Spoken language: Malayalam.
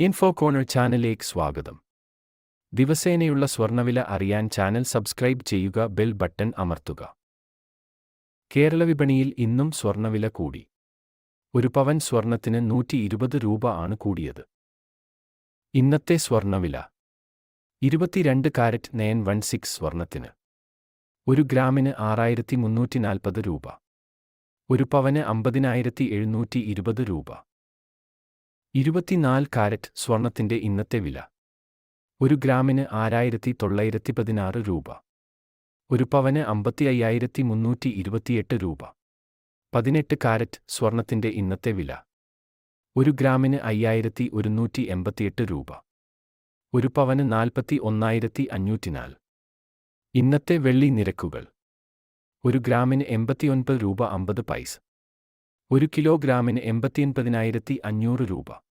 ഇൻഫോ കോണർ ചാനലിലേക്ക് സ്വാഗതം. ദിവസേനയുള്ള സ്വർണവില അറിയാൻ ചാനൽ സബ്സ്ക്രൈബ് ചെയ്യുക ബെൽ ബട്ടൺ അമർത്തുക. കേരള വിപണിയിൽ ഇന്നും സ്വർണവില കൂടി. ഒരു പവൻ സ്വർണത്തിന് നൂറ്റി ഇരുപത് രൂപ ആണ് കൂടിയത്. ഇന്നത്തെ സ്വർണവില. ഇരുപത്തിരണ്ട് കാരറ്റ് നയൻ വൺ സിക്സ് സ്വർണത്തിന്. ഒരു ഗ്രാമിന് ആറായിരത്തി മുന്നൂറ്റി നാൽപ്പത് രൂപ. ഒരു പവന് അമ്പതിനായിരത്തി എഴുന്നൂറ്റി ഇരുപത് രൂപ. ഇരുപത്തിനാല് കാരറ്റ് സ്വർണത്തിന്റെ ഇന്നത്തെ വില. ഒരു ഗ്രാമിന് ആറായിരത്തി തൊള്ളായിരത്തി പതിനാറ് രൂപ. ഒരു പവന് അമ്പത്തി അയ്യായിരത്തി മുന്നൂറ്റി ഇരുപത്തിയെട്ട് രൂപ. പതിനെട്ട് കാരറ്റ് സ്വർണത്തിന്റെ ഇന്നത്തെ വില. ഒരു ഗ്രാമിന് അയ്യായിരത്തി ഒരുന്നൂറ്റി എൺപത്തിയെട്ട് രൂപ. ഒരു പവന് നാൽപ്പത്തി ഒന്നായിരത്തി അഞ്ഞൂറ്റിനാല്. ഇന്നത്തെ വെള്ളി നിരക്കുകൾ. ഒരു ഗ്രാമിന് എൺപത്തിയൊൻപത് രൂപ അമ്പത് പൈസ. ഒരു കിലോഗ്രാമിന് എൺപത്തിയൊൻപതിനായിരത്തി അഞ്ഞൂറ് രൂപ.